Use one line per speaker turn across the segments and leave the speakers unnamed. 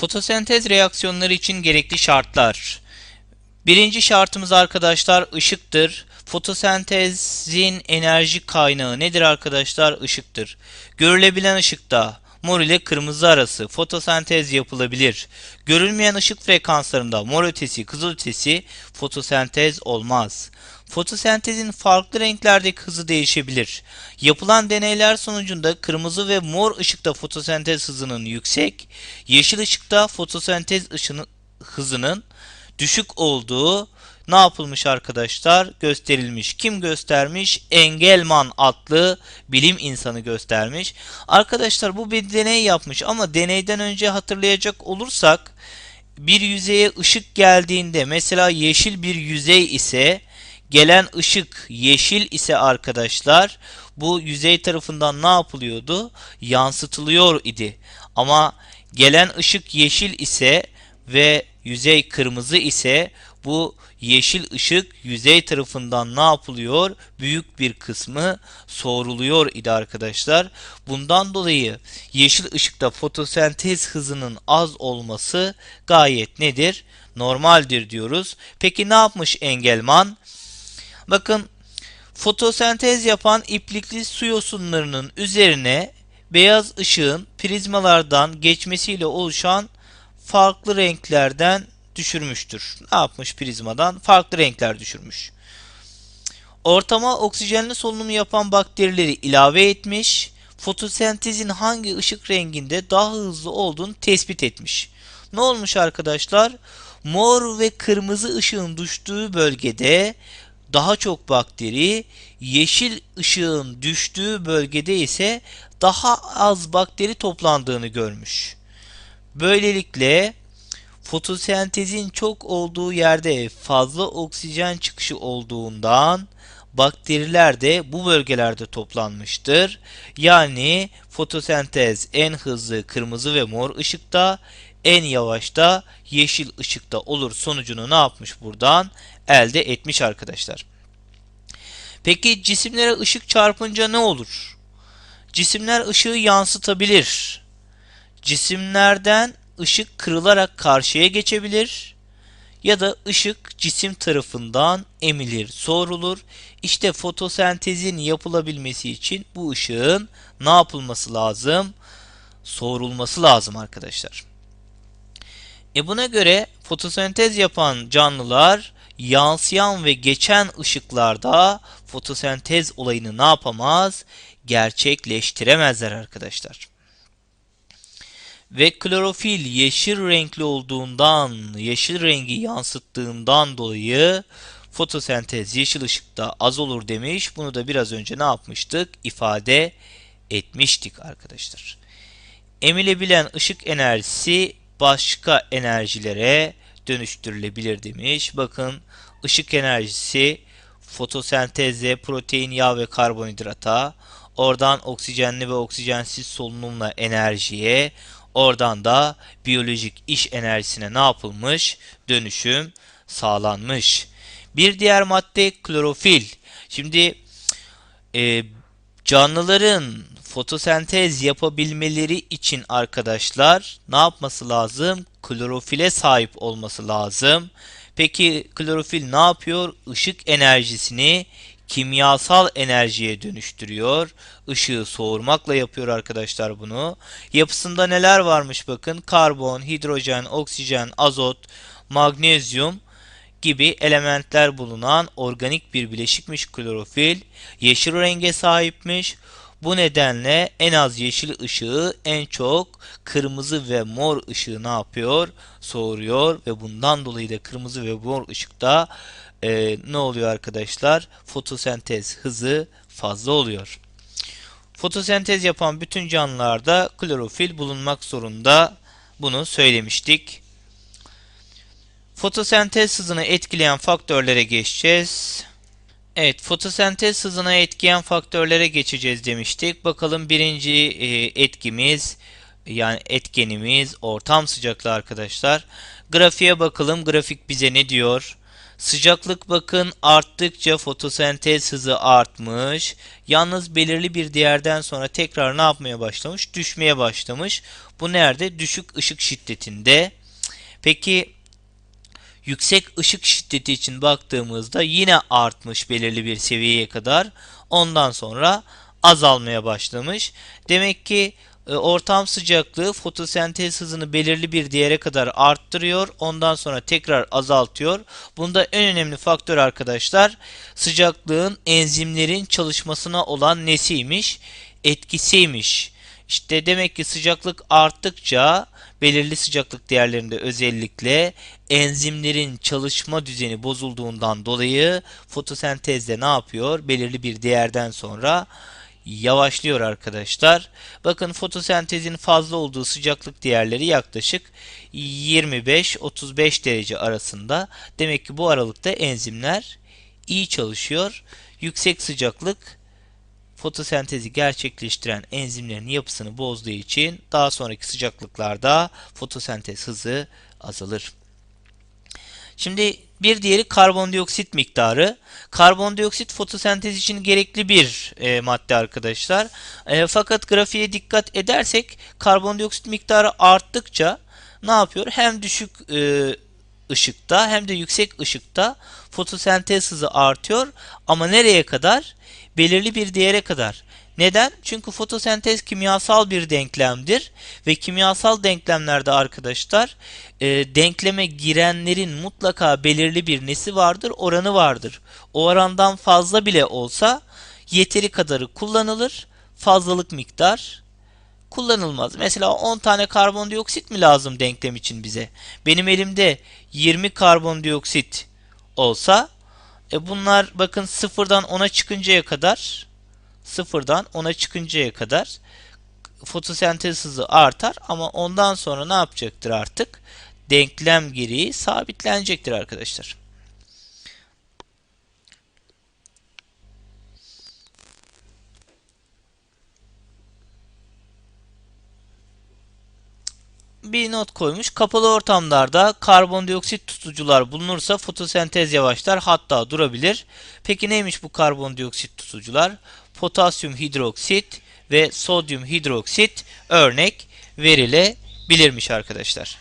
Fotosentez reaksiyonları için gerekli şartlar. Birinci şartımız arkadaşlar ışıktır. Fotosentezin enerji kaynağı nedir arkadaşlar? Işıktır. Görülebilen ışıkta mor ile kırmızı arası fotosentez yapılabilir. Görülmeyen ışık frekanslarında mor ötesi, kızıl ötesi fotosentez olmaz. Fotosentezin farklı renklerdeki hızı değişebilir. Yapılan deneyler sonucunda kırmızı ve mor ışıkta fotosentez hızının yüksek, yeşil ışıkta fotosentez ışını, hızının düşük olduğu ne yapılmış arkadaşlar? Gösterilmiş. Kim göstermiş? Engelman adlı bilim insanı göstermiş. Arkadaşlar bu bir deney yapmış ama deneyden önce hatırlayacak olursak bir yüzeye ışık geldiğinde mesela yeşil bir yüzey ise gelen ışık yeşil ise arkadaşlar bu yüzey tarafından ne yapılıyordu? Yansıtılıyor idi. Ama gelen ışık yeşil ise ve yüzey kırmızı ise bu yeşil ışık yüzey tarafından ne yapılıyor? Büyük bir kısmı soğuruluyor idi arkadaşlar. Bundan dolayı yeşil ışıkta fotosentez hızının az olması gayet nedir? Normaldir diyoruz. Peki ne yapmış Engelman? Bakın fotosentez yapan iplikli su yosunlarının üzerine beyaz ışığın prizmalardan geçmesiyle oluşan farklı renklerden düşürmüştür. Ne yapmış prizmadan? Farklı renkler düşürmüş. Ortama oksijenli solunumu yapan bakterileri ilave etmiş. Fotosentezin hangi ışık renginde daha hızlı olduğunu tespit etmiş. Ne olmuş arkadaşlar? Mor ve kırmızı ışığın düştüğü bölgede daha çok bakteri, yeşil ışığın düştüğü bölgede ise daha az bakteri toplandığını görmüş. Böylelikle fotosentezin çok olduğu yerde fazla oksijen çıkışı olduğundan bakteriler de bu bölgelerde toplanmıştır. Yani fotosentez en hızlı kırmızı ve mor ışıkta, en yavaş da yeşil ışıkta olur sonucunu ne yapmış buradan? Elde etmiş arkadaşlar. Peki cisimlere ışık çarpınca ne olur? Cisimler ışığı yansıtabilir. Cisimlerden ışık kırılarak karşıya geçebilir ya da ışık cisim tarafından emilir, soğurulur. İşte fotosentezin yapılabilmesi için bu ışığın ne yapılması lazım? Soğurulması lazım arkadaşlar. E buna göre fotosentez yapan canlılar yansıyan ve geçen ışıklarda fotosentez olayını ne yapamaz? Gerçekleştiremezler arkadaşlar. Ve klorofil yeşil renkli olduğundan, yeşil rengi yansıttığından dolayı fotosentez yeşil ışıkta az olur demiş. Bunu da biraz önce ne yapmıştık? İfade etmiştik arkadaşlar. Emilebilen ışık enerjisi başka enerjilere dönüştürülebilir demiş. Bakın ışık enerjisi fotosentezle protein, yağ ve karbonhidrata, oradan oksijenli ve oksijensiz solunumla enerjiye, oradan da biyolojik iş enerjisine ne yapılmış? Dönüşüm sağlanmış. Bir diğer madde klorofil. Şimdi e, canlıların fotosentez yapabilmeleri için arkadaşlar ne yapması lazım? Klorofile sahip olması lazım. Peki klorofil ne yapıyor? Işık enerjisini kimyasal enerjiye dönüştürüyor. Işığı soğurmakla yapıyor arkadaşlar bunu. Yapısında neler varmış bakın. Karbon, hidrojen, oksijen, azot, magnezyum gibi elementler bulunan organik bir bileşikmiş klorofil. Yeşil renge sahipmiş. Bu nedenle en az yeşil ışığı en çok kırmızı ve mor ışığı ne yapıyor? Soğuruyor ve bundan dolayı da kırmızı ve mor ışıkta e, ne oluyor arkadaşlar? Fotosentez hızı fazla oluyor. Fotosentez yapan bütün canlılarda klorofil bulunmak zorunda. Bunu söylemiştik. Fotosentez hızını etkileyen faktörlere geçeceğiz. Evet, fotosentez hızına etkileyen faktörlere geçeceğiz demiştik. Bakalım birinci e, etkimiz yani etkenimiz ortam sıcaklığı arkadaşlar. Grafiğe bakalım. Grafik bize ne diyor? Sıcaklık bakın arttıkça fotosentez hızı artmış. Yalnız belirli bir değerden sonra tekrar ne yapmaya başlamış? Düşmeye başlamış. Bu nerede? Düşük ışık şiddetinde. Peki yüksek ışık şiddeti için baktığımızda yine artmış belirli bir seviyeye kadar. Ondan sonra azalmaya başlamış. Demek ki e, ortam sıcaklığı fotosentez hızını belirli bir değere kadar arttırıyor. Ondan sonra tekrar azaltıyor. Bunda en önemli faktör arkadaşlar sıcaklığın enzimlerin çalışmasına olan nesiymiş? Etkisiymiş. İşte demek ki sıcaklık arttıkça belirli sıcaklık değerlerinde özellikle enzimlerin çalışma düzeni bozulduğundan dolayı fotosentezde ne yapıyor? Belirli bir değerden sonra yavaşlıyor arkadaşlar. Bakın fotosentezin fazla olduğu sıcaklık değerleri yaklaşık 25-35 derece arasında. Demek ki bu aralıkta enzimler iyi çalışıyor. Yüksek sıcaklık fotosentezi gerçekleştiren enzimlerin yapısını bozduğu için daha sonraki sıcaklıklarda fotosentez hızı azalır. Şimdi bir diğeri karbondioksit miktarı. Karbondioksit fotosentez için gerekli bir e, madde arkadaşlar. E, fakat grafiğe dikkat edersek karbondioksit miktarı arttıkça ne yapıyor? Hem düşük e, ışıkta hem de yüksek ışıkta fotosentez hızı artıyor. Ama nereye kadar? Belirli bir değere kadar. Neden? Çünkü fotosentez kimyasal bir denklemdir ve kimyasal denklemlerde arkadaşlar e, denkleme girenlerin mutlaka belirli bir nesi vardır, oranı vardır. O orandan fazla bile olsa yeteri kadarı kullanılır, fazlalık miktar kullanılmaz. Mesela 10 tane karbondioksit mi lazım denklem için bize? Benim elimde 20 karbondioksit olsa e bunlar bakın sıfırdan 10'a çıkıncaya kadar sıfırdan 10'a çıkıncaya kadar fotosentez hızı artar ama ondan sonra ne yapacaktır artık? Denklem gereği sabitlenecektir arkadaşlar. Bir not koymuş. Kapalı ortamlarda karbondioksit tutucular bulunursa fotosentez yavaşlar hatta durabilir. Peki neymiş bu karbondioksit tutucular? Potasyum hidroksit ve sodyum hidroksit örnek verilebilirmiş arkadaşlar.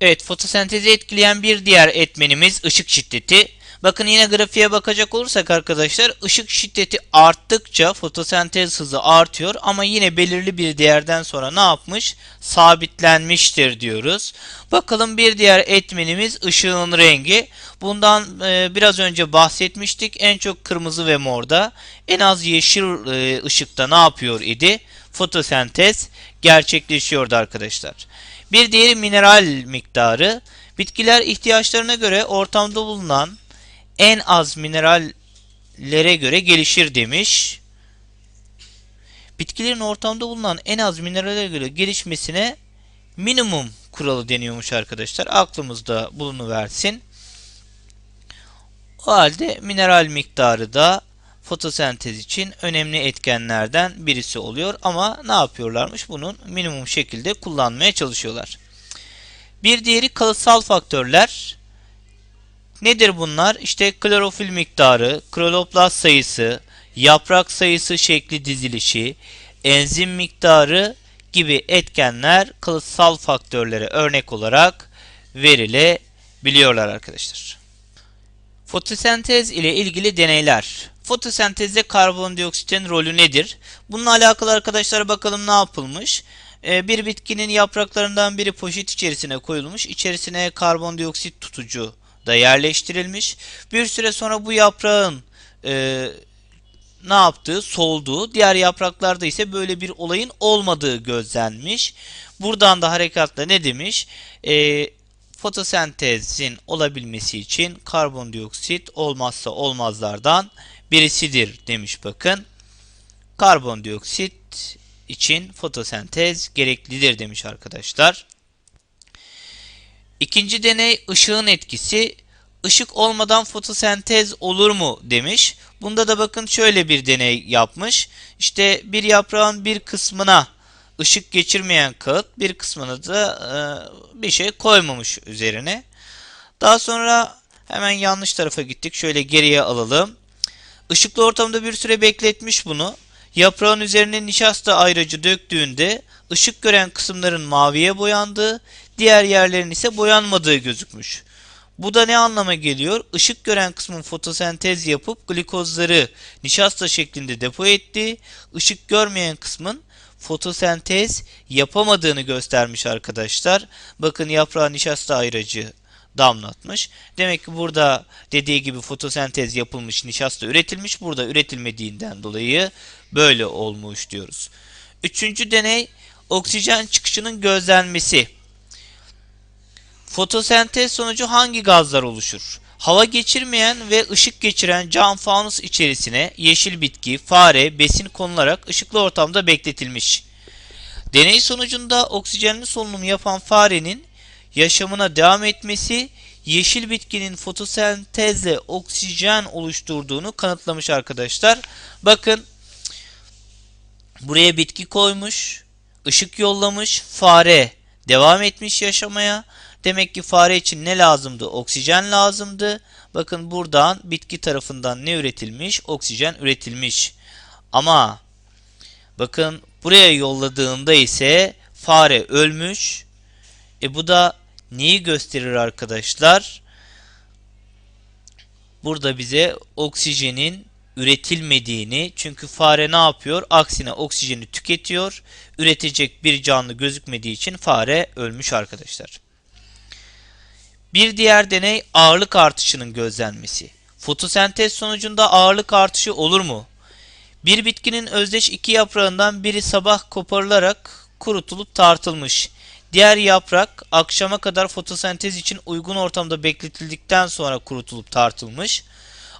Evet fotosentezi etkileyen bir diğer etmenimiz ışık şiddeti. Bakın yine grafiğe bakacak olursak arkadaşlar ışık şiddeti arttıkça fotosentez hızı artıyor ama yine belirli bir değerden sonra ne yapmış? Sabitlenmiştir diyoruz. Bakalım bir diğer etmenimiz ışığın rengi. Bundan e, biraz önce bahsetmiştik. En çok kırmızı ve morda. En az yeşil e, ışıkta ne yapıyor idi? Fotosentez gerçekleşiyordu arkadaşlar. Bir diğeri mineral miktarı. Bitkiler ihtiyaçlarına göre ortamda bulunan en az minerallere göre gelişir demiş. Bitkilerin ortamda bulunan en az minerallere göre gelişmesine minimum kuralı deniyormuş arkadaşlar. Aklımızda bulunuversin. O halde mineral miktarı da fotosentez için önemli etkenlerden birisi oluyor. Ama ne yapıyorlarmış? Bunun minimum şekilde kullanmaya çalışıyorlar. Bir diğeri kalıtsal faktörler. Nedir bunlar? İşte klorofil miktarı, kloroplast sayısı, yaprak sayısı şekli dizilişi, enzim miktarı gibi etkenler kalıtsal faktörlere örnek olarak verilebiliyorlar arkadaşlar. Fotosentez ile ilgili deneyler. Fotosentezde karbondioksitin rolü nedir? Bununla alakalı arkadaşlar bakalım ne yapılmış? Ee, bir bitkinin yapraklarından biri poşet içerisine koyulmuş. İçerisine karbondioksit tutucu da yerleştirilmiş. Bir süre sonra bu yaprağın e, ne yaptığı, solduğu, diğer yapraklarda ise böyle bir olayın olmadığı gözlenmiş. Buradan da hareketle ne demiş? E, fotosentezin olabilmesi için karbondioksit olmazsa olmazlardan birisidir demiş bakın. Karbondioksit için fotosentez gereklidir demiş arkadaşlar. İkinci deney ışığın etkisi. Işık olmadan fotosentez olur mu demiş. Bunda da bakın şöyle bir deney yapmış. İşte bir yaprağın bir kısmına ışık geçirmeyen kağıt bir kısmına da e, bir şey koymamış üzerine. Daha sonra Hemen yanlış tarafa gittik. Şöyle geriye alalım. Işıklı ortamda bir süre bekletmiş bunu. Yaprağın üzerine nişasta ayracı döktüğünde ışık gören kısımların maviye boyandığı, diğer yerlerin ise boyanmadığı gözükmüş. Bu da ne anlama geliyor? Işık gören kısmın fotosentez yapıp glikozları nişasta şeklinde depo etti. Işık görmeyen kısmın fotosentez yapamadığını göstermiş arkadaşlar. Bakın yaprağa nişasta ayracı damlatmış. Demek ki burada dediği gibi fotosentez yapılmış, nişasta üretilmiş. Burada üretilmediğinden dolayı böyle olmuş diyoruz. Üçüncü deney oksijen çıkışının gözlenmesi. Fotosentez sonucu hangi gazlar oluşur? Hava geçirmeyen ve ışık geçiren cam fanus içerisine yeşil bitki, fare, besin konularak ışıklı ortamda bekletilmiş. Deney sonucunda oksijenli solunum yapan farenin yaşamına devam etmesi yeşil bitkinin fotosentezle oksijen oluşturduğunu kanıtlamış arkadaşlar. Bakın buraya bitki koymuş, ışık yollamış, fare devam etmiş yaşamaya. Demek ki fare için ne lazımdı? Oksijen lazımdı. Bakın buradan bitki tarafından ne üretilmiş? Oksijen üretilmiş. Ama bakın buraya yolladığında ise fare ölmüş. E bu da neyi gösterir arkadaşlar? Burada bize oksijenin üretilmediğini çünkü fare ne yapıyor? Aksine oksijeni tüketiyor. Üretecek bir canlı gözükmediği için fare ölmüş arkadaşlar. Bir diğer deney ağırlık artışının gözlenmesi. Fotosentez sonucunda ağırlık artışı olur mu? Bir bitkinin özdeş iki yaprağından biri sabah koparılarak kurutulup tartılmış. Diğer yaprak akşama kadar fotosentez için uygun ortamda bekletildikten sonra kurutulup tartılmış.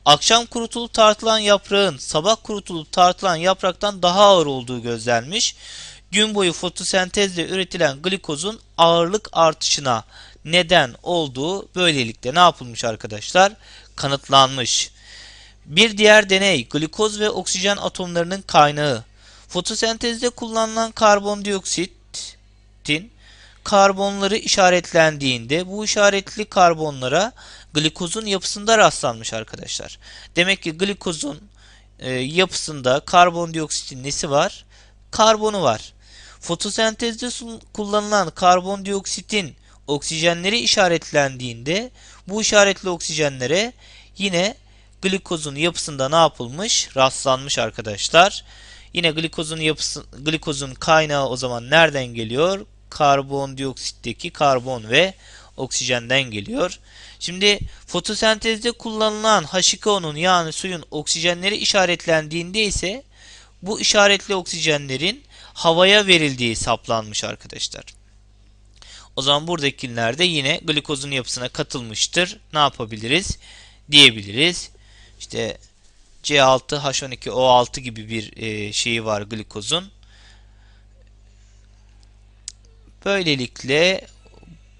Akşam kurutulup tartılan yaprağın sabah kurutulup tartılan yapraktan daha ağır olduğu gözlenmiş. Gün boyu fotosentezle üretilen glikozun ağırlık artışına neden olduğu böylelikle ne yapılmış arkadaşlar? Kanıtlanmış. Bir diğer deney glikoz ve oksijen atomlarının kaynağı. Fotosentezde kullanılan karbondioksitin karbonları işaretlendiğinde bu işaretli karbonlara glikozun yapısında rastlanmış arkadaşlar. Demek ki glikozun e, yapısında karbondioksitin nesi var? Karbonu var. Fotosentezde kullanılan karbondioksitin oksijenleri işaretlendiğinde bu işaretli oksijenlere yine glikozun yapısında ne yapılmış? Rastlanmış arkadaşlar. Yine glikozun yapısı glikozun kaynağı o zaman nereden geliyor? Karbondioksitteki karbon ve oksijenden geliyor. Şimdi fotosentezde kullanılan H2O'nun yani suyun oksijenleri işaretlendiğinde ise bu işaretli oksijenlerin havaya verildiği saplanmış arkadaşlar. O zaman buradakiler de yine glikozun yapısına katılmıştır. Ne yapabiliriz? Diyebiliriz. İşte C6H12O6 gibi bir e, şeyi var glikozun. Böylelikle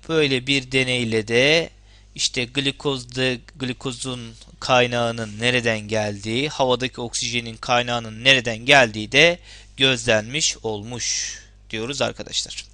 böyle bir deneyle de işte glikozda glikozun kaynağının nereden geldiği, havadaki oksijenin kaynağının nereden geldiği de gözlenmiş olmuş diyoruz arkadaşlar.